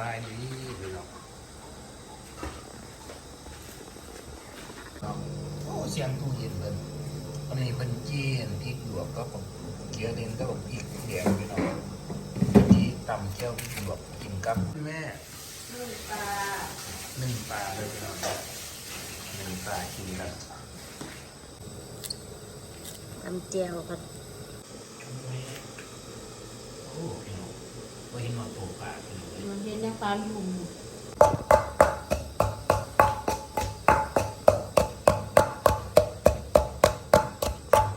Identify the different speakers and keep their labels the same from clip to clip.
Speaker 1: บายดีพี่น้องโอ้เสียงตู้เย็นเพิ่นวันนี้เพิ่นจี้เห็นพริกหยวกก็ผมเกี๊ยวเด่นก็ผมพริกแดงพี่น้องที่ตำเจียวพริกหยวกกินกับแม่ห
Speaker 2: นึ่งปลา
Speaker 1: หนึ่งปลาเลยพี่น้องหนึ่งปลากินกัน
Speaker 2: ตำเจียวกับ
Speaker 1: โอ้พี่น้องว่า เห็นว่าโตปลาพี่น้องเลย
Speaker 2: มันเห็นในปลาม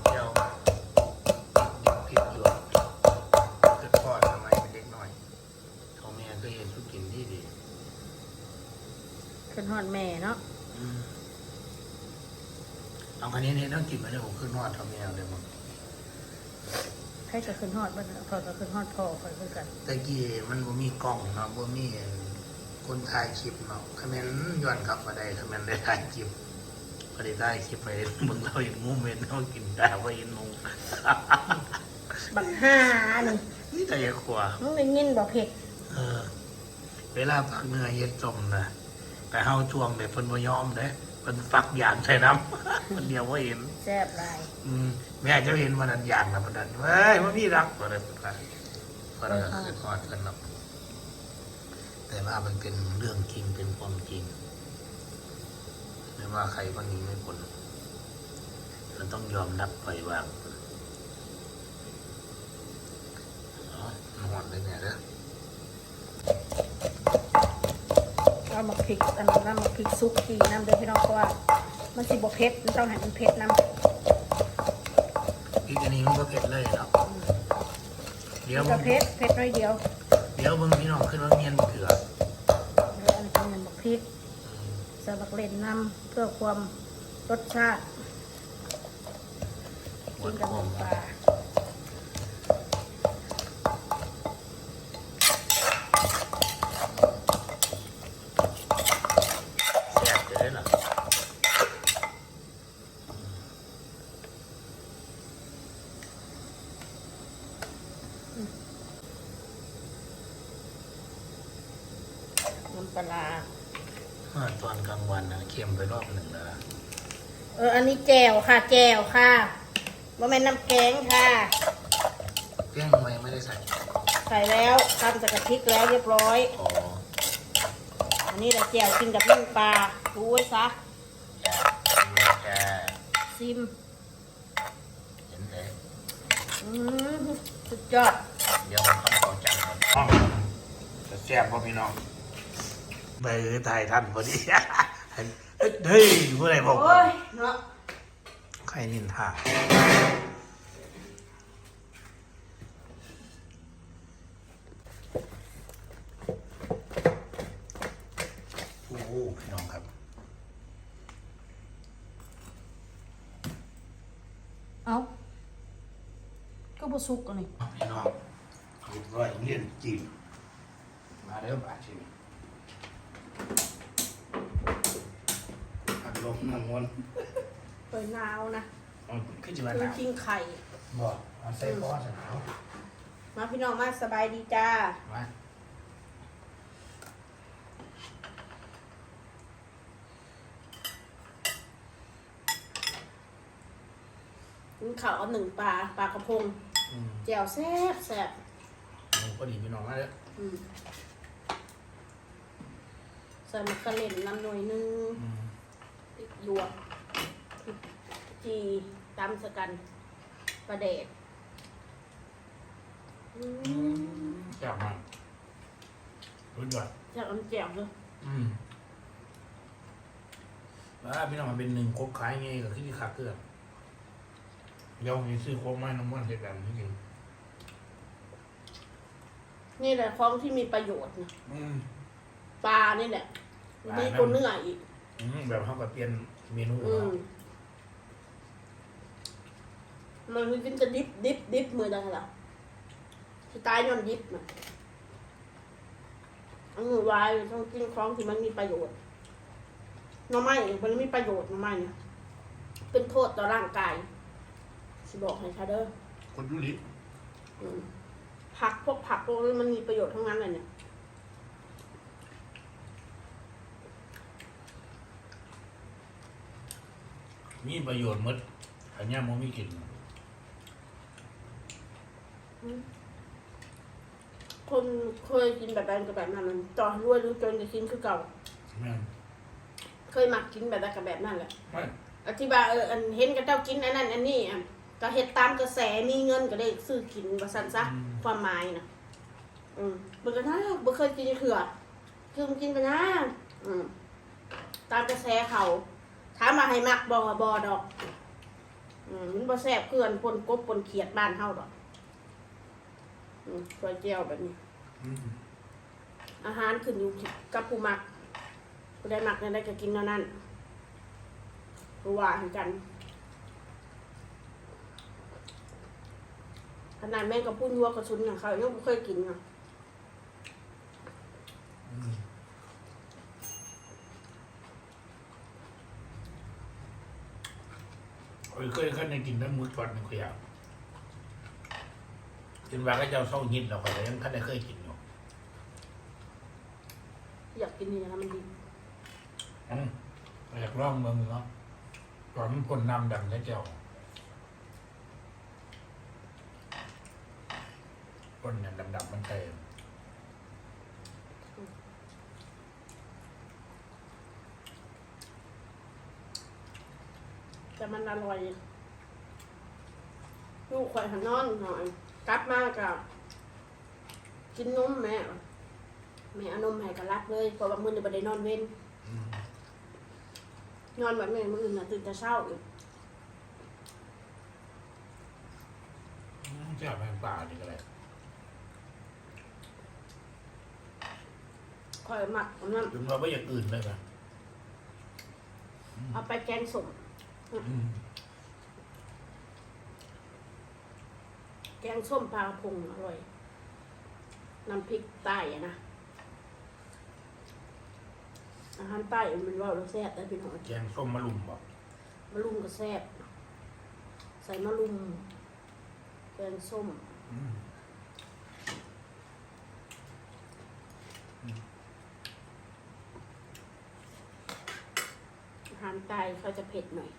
Speaker 1: เจียวพริกหยวกเกิดพ่อทำไมเป็นเด็กน้อยเขาแม่ก็เห็นทุกกินที่ดี
Speaker 2: ขึ้นหอดแม่เนาะ
Speaker 1: อืมเอาคันนี้เนี่ยต้องกินมาเลยผมขึ้นนอดทำแมวเลยมั้ง
Speaker 2: ครจะขึ้นหอดบ้างพอก็ขึ้นหอดพ่อคอยขึ้นกัน
Speaker 1: ตะกี้มันบ่มีกล้องเนาะบ่มีคนถ่ายคลิปเนาะคะแนนย้อนกลับมาได้คะแนนได้ถ่ายคลิปพอได้ถ่ายคลิปไปเบิ่งเราอย่างงูเม็ดเรากินตาว่าเห็นนง
Speaker 2: บักห้านี่
Speaker 1: นี่แต่อยาขวา
Speaker 2: มึงได้ยินบ่เผ็ด
Speaker 1: เออ เวลาพักเนื้อเฮ็ดจมนะแต่เฮาช่วงเด็เพิ่นบ่ยอมเด้ เพิ่นฟักอย่างใส่น้ำ มันเดียวว่าเห็น
Speaker 2: แซ่บหลาย
Speaker 1: อืมแม่เจะเห็นมันนั้นอย่างนะมันนั้นเฮ้ยมันมีรักกว่าเลยพระพระคือทอดกันเนาะแต่ว่ามันเป็นเรื่องจริงเป็นความจริง ไม่ว่าใครก็หนีไม่พ้นมันต้องยอมรับปล่อยวางอ๋อมันหอนเลยเนี่ยเด้ อ
Speaker 2: เอามาพริกอันนั้นมาพริกซุปกีน้ำเด้อพี่น้องเพราะว่า มันสิบ่เผ็ดมันต้องให้มันเผ็ดน้ำ
Speaker 1: อีกอันนี้มันก็เผ็ดเลยเนาะเดี๋ยว
Speaker 2: มัน
Speaker 1: มึ
Speaker 2: ก็
Speaker 1: ง
Speaker 2: เผ็ดเผ็ดน้อยเดียว
Speaker 1: เดี๋ยวมึงพี่น้องขึ้นว่าเมียนเถื่อ
Speaker 2: เดี๋ยวอันนี้เป็นบักพริก
Speaker 1: อืม
Speaker 2: ใส่บักเล่นน้ำเพื่อความรสชาติ
Speaker 1: ห
Speaker 2: กิ
Speaker 1: วานน
Speaker 2: กับ
Speaker 1: หอม
Speaker 2: น้ำปลา
Speaker 1: แซ่บจะได้หรอ
Speaker 2: น้ำปลาร้า
Speaker 1: เมื่อตอนกลางวันนะเค็มไปรอบหนึ่งแล้วนะ
Speaker 2: เออ อันนี้แจ่วค่ะ แจ่วค่ะว่าแม่นน้ำแกงค่ะ
Speaker 1: เรื่องทำไมไม่ได้ใส่
Speaker 2: ใส่แล้วทำจากกะทิแล้วเรียบร้อย
Speaker 1: อ๋อ
Speaker 2: อันนี้แหละแจ่วกินกับนึ่งปลาดูไว้ซะ
Speaker 1: แย่ดูแลแก
Speaker 2: ซิม
Speaker 1: เห็นไหม
Speaker 2: อืม สุดยอด
Speaker 1: เดี๋ยวผมเข้าเอาจังก่อนจะแซ่บป่ะพี่น้องใบอ้ยถ่ายทันพอดี เฮ้ยเมื่อไหรบอก
Speaker 2: โอ้ยเนาะ
Speaker 1: ใครนินทาโอ้พี่น้องครับ
Speaker 2: เอาก็ บสุกอันนี้
Speaker 1: พี่น้องเรียบร้อยเรียนจีนมาเริ่มอาชีพอัดลมน้ำมัน
Speaker 2: เปิดนาวนะ
Speaker 1: เอาขึ้นจีวัน
Speaker 2: คือ
Speaker 1: หนาว
Speaker 2: กินไข่
Speaker 1: บอกเอาใส่บอสหนาว
Speaker 2: มาพี่น้องมาสบายดีจ้า
Speaker 1: มา
Speaker 2: กินข้าวเอาหนึ่งปลาปลากระพง
Speaker 1: อืม
Speaker 2: แจ่วแซ่บแซ่บ
Speaker 1: หมูก็ดีพี่น้องมาเลย
Speaker 2: อืมใส่มะกะเล่นน้ำหน่อยนึง
Speaker 1: อืม
Speaker 2: พริกหยวกพริกจีตำสกันปลาเดดอืม
Speaker 1: แซ่บมากรู้ด้วย
Speaker 2: จากน้ำแจ่วเลย
Speaker 1: อืมว่าพี่น้องมันเป็นหนึ่งครบขายไงกับที่ขาเกลือ เดี๋ยวมีซื้อโค้กไม้น้ำมันเสร็จแล้วนี่กิน
Speaker 2: นี่แหละของที่มีประโยชน์นะ
Speaker 1: อืม
Speaker 2: ปลานี่แหละ
Speaker 1: ปลา
Speaker 2: นี่
Speaker 1: นั่น
Speaker 2: ตัวเนื้ออีก
Speaker 1: อืมแบบเขากับเปลี่ยนเมนู
Speaker 2: อื
Speaker 1: เนาะ
Speaker 2: มมันคือกินจะดิบดิบดิบมือดังล่ะสไตล์ย้อนดิบนะอันนี้วายต้องกินของที่มันมีประโยชน์หน้ำไม้มันมีประโยชน์หน้ำไม้เนี่ยเป็นโทษต่อร่างกาย สิบอกให้ค่ะเด้อ
Speaker 1: คนยุ
Speaker 2: ลิผักพวกผักพวกนี้มันมีประโยชน์ทั้งนั้นเลยเนี่ย
Speaker 1: มีประโยชน์หมดขันย่าโมม่กิน
Speaker 2: คนเคยกินแบบนั้นกับแบบนั้นมันต่อรวยรู้จนจะกินคือเก่า
Speaker 1: แม่
Speaker 2: เคยมักกินแบบนั้นกับแบบนั้นแหละ
Speaker 1: ไม่
Speaker 2: อธิบายเอออันเห็นกันเจ้ากินอันนั้นอันนี้อะ ก็เฮ็ดตามกระแสมีเงินก็ได้ซื้อกินว่าซั่นซะความหมายนะอืมเบิ่งกันนะบ่เคยกินเถื่อคือมันกินไปนะอืมตามกระแสเขาถามมาให้มักบ่ว่าบ่ดอก อืมมันบ่แซ่บเกลือนปนกบปนเขียดบ้านเฮาดอก อืมก๋วยเตี๋ยวแบบนี้
Speaker 1: อืม
Speaker 2: อาหารขึ้นอยู่กับผู้มักผู้ได้มักเนี่ยได้ก็กินเท่านั้นรู้ว่าเหมือนกัน ขนาดแม่งกับพุ่นยัวกระชุนอย่างเขายังไม่เคยกินอะ
Speaker 1: อืมโอ้ยเคยเคยได้กินน้ำมือก่อนนี่ขยะกินว่าก็เจ้าเศร้าหินเราก็ยังท่านได้เคยกินอยู่
Speaker 2: อยากกินนี่นะมันดี
Speaker 1: อืมอยากลองเมืองเนาะก่อนมันพ่นน้ำดำได้เจ้า พ่นเนี่ยดำๆมันเต็ม
Speaker 2: แต่มันอร่อย ลูกข่อยหันนอนหน่อย กลับมากับกินนมแม่แม่เอานมให้กับรักเลยเพราะว่ามื้อนี้บ่ได้นอนเว้น
Speaker 1: อืม
Speaker 2: นอนแบบแม่มื้ออื่นน่ะตื่นแต่เช้าอีก
Speaker 1: เจ้าแมงป่านี่ก็เลย
Speaker 2: ข่อยหมักอันนั้น
Speaker 1: ถึงเราไม่อยากอื่นเลยนะ
Speaker 2: เอาไปแกงส้ม
Speaker 1: อืม
Speaker 2: แกงส้มปลากระพงอร่อย น้ำพริกใต้อะนะ อาหารใต้มันว่าเราแซ่บได้พี่น้อง
Speaker 1: แกงส้มมะลุมบอก
Speaker 2: มะลุมก็แซ่บใส่มะลุมแกงส้ม
Speaker 1: อืม
Speaker 2: อาหารใต้เขาจะเผ็ดหน่อย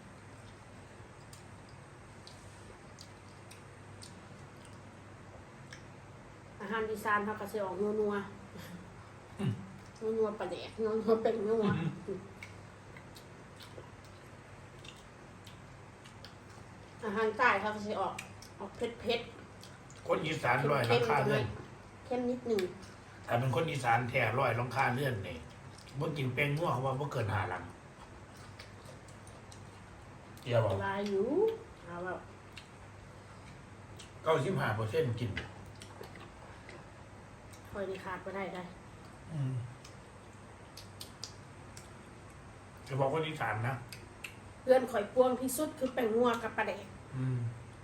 Speaker 2: อาหารอีสานเขาก็จะออกนัวนัวๆนัวนัวๆปลาแดกนัวนัวๆเป็นนัวอาหารใต้เขาก็จะออกออกเผ็ดเผ็ด
Speaker 1: คนอีสาน
Speaker 2: ๆ
Speaker 1: ร้อย
Speaker 2: เค็
Speaker 1: ราม
Speaker 2: ๆ
Speaker 1: คา
Speaker 2: จังเล
Speaker 1: เลื่อยน
Speaker 2: เข้มนิดหนึ่ง
Speaker 1: ถ้าเป็นคนอีสานแท้ร้อยรองคาเลื่อนนี่บ่กินแป้งงัวเขาว่าบ่เกินหาลัง เดี๋ยวบอก
Speaker 2: ลายอยู่เอาแบบ
Speaker 1: เก้าสิบห้าเปอร์เซ็นต์กิน
Speaker 2: คอยนี่ขาดก็ได้ได้
Speaker 1: อืมจะบอกคนอีสานนะ
Speaker 2: เพื่อนข่อยปวงที่สุดคือแป้งงัวกับปลาแดก
Speaker 1: อืม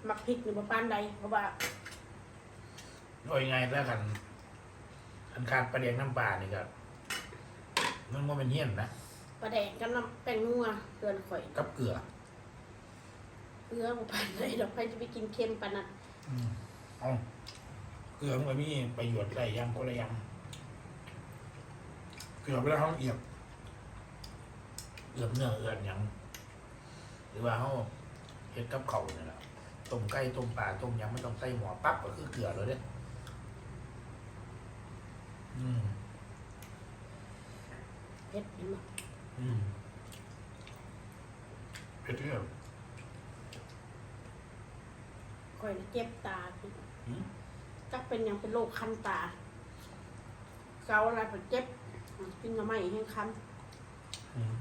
Speaker 2: มักพริกหรือปลาปานใดเพราะว่า
Speaker 1: โดยไงแล้วกันอันขาดประเด็นน้ำปลานี่ก็มันว่าเป็นเหี้ยนนะ
Speaker 2: ปลาแดกกับน้ำแป้งนัวเพื่อนข่อย
Speaker 1: กับเกลือ
Speaker 2: เอื้อบ่ปานใดดอกใครจะไปกินเค็มปานนั้น
Speaker 1: อืมเอาเกลือมันก็มีประโยชน์หลายอย่างคนละอย่างเกลือเวลาเขาเอียบเอียบเนื้อเอือนหยังหรือว่าเขาเฮ็ดกับเขาวเนี่ยแหละต้มไก่ต้มปลาต้มหยังไม่ต้องใส่หม้อปั๊บก็คือเกลือเลยเด้อืม
Speaker 2: เผ็ดเห็นบ่
Speaker 1: อืมเผ็ดเรื่อ
Speaker 2: ข่ อยน่ะเจ็บตาพี่
Speaker 1: อืม
Speaker 2: จักเป็นหยังเป็นโรคคันตา เกาอะไรก็เจ็บกินหน่อไม้แห้งคัน
Speaker 1: อืม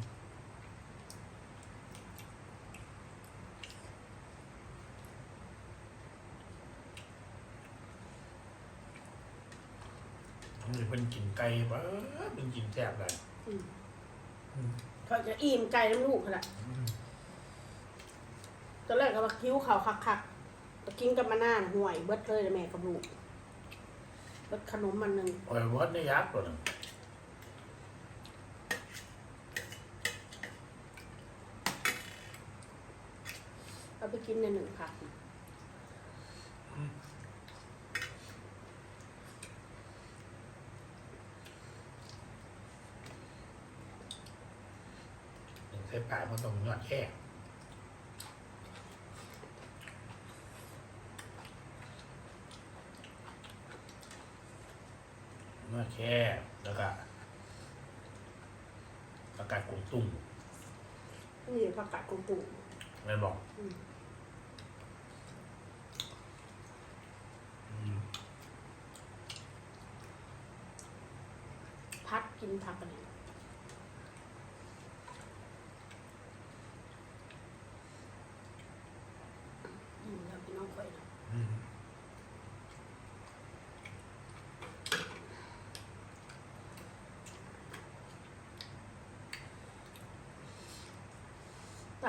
Speaker 1: มันเป็นกินไก่ปะเป็นกินแซ่บเลย
Speaker 2: อืม
Speaker 1: อืม
Speaker 2: ข่อยจะอิ่มไก่น้ำลูกขนาด
Speaker 1: อืม
Speaker 2: ตอนแรกก็ว่าคิ้วเขาคักๆแต่ กินกับมะนาวห่วยเบิดเลยแม่กับลูกเบิดขนมมันหนึ่ง
Speaker 1: โอ้ยวัดนี่ยักษ์ตัวหนึง
Speaker 2: เอาไปกินในหนึ่งค่ะ
Speaker 1: ใส่ปลามันต้องยอดแค่ มาแค่แล้วก็ประกาศกรุงตุ้ง
Speaker 2: นี่ผักกาดกุ้งปู
Speaker 1: แม่นบอก
Speaker 2: อืม
Speaker 1: อืม
Speaker 2: พัดกินผักกันเลยอืมแล้วพี่น้องค่อยนะ
Speaker 1: อืม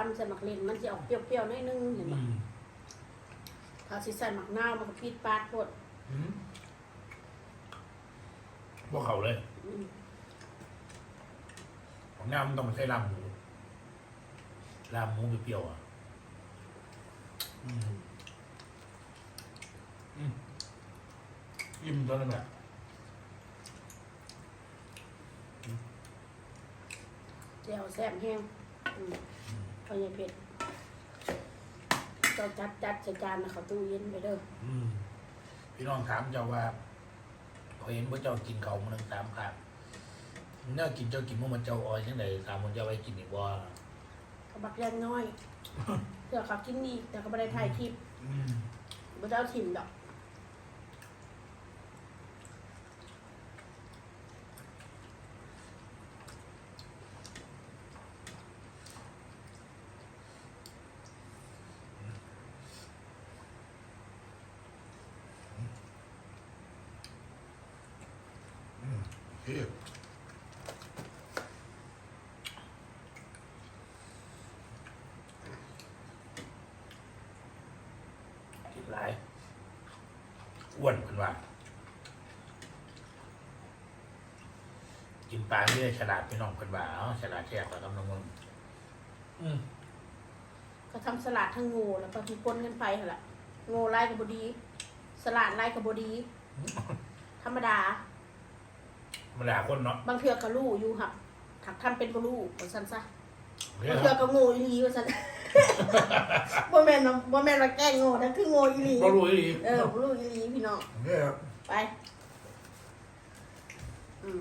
Speaker 2: ตำใส่หมักเลนมันจะออกเปรี้ยวๆหนิดนึงเห็นไหม
Speaker 1: อืม
Speaker 2: ถ้าสิใส่หมักนาวมันก็พีดปาดโพด
Speaker 1: อืมพวกเขาเลย
Speaker 2: อืม
Speaker 1: ของน้ามันต้องมาใช้ลาบหมูลาบหมูเปรี้ยวๆอะอืมอืมอิ่มตอนนั้นแหละ
Speaker 2: แจ่วแซ่บแห้งอืม เอาใหญ่เผ็ดเราจัดจัดใส่จานนะเขาตู้เย็นไปเด้อ
Speaker 1: อืมพี่น้องถามเจ้าว่าเขาเห็นว่าเจ้ากินเขาวมันหนึ่งสามครั้งเนื้อกินเจ้ากินเมื่อมันเจ้าออยจังไดสามคนเจ้าไว้กินอีกว่า
Speaker 2: กระบักแรงน้อยเพื่อเขากินอีกแต่ก็ไม่ได้ถ่ายคลิป
Speaker 1: อืม
Speaker 2: ไม่ได้เอาถิ่มดอก
Speaker 1: เฮ้ยกินหลายอ้วนเป็นว่า กิน ปลาไม่ได้ฉลาดพี่น้องเป็นว่าเอ้าฉลาดแท้กว่ากับน้องมึงอืม
Speaker 2: ก็ทำสลัดทั้งโง่แล้วก็ทุปนกันไปหั่นล่ะโง่ไล่กับบดี สลัดไล่กับบดี ธรรมดา
Speaker 1: ธรรมดาคนเนาะ
Speaker 2: บางเทือกก็รู้อยู่ค่ะถักทำเป็นก็รู้ว่าซั่นซะ
Speaker 1: เฮ้ย
Speaker 2: บางเทือกก็โง่อีหลีว่าซั่นบ่แม่นว่าบ่แม่นว่าแกล้งโง่นะคือโง่อีหลี
Speaker 1: ก็รู้อีก
Speaker 2: เออบ่รู้อีหลีพี่น้อง
Speaker 1: เนี่ยครับ
Speaker 2: ไป อืม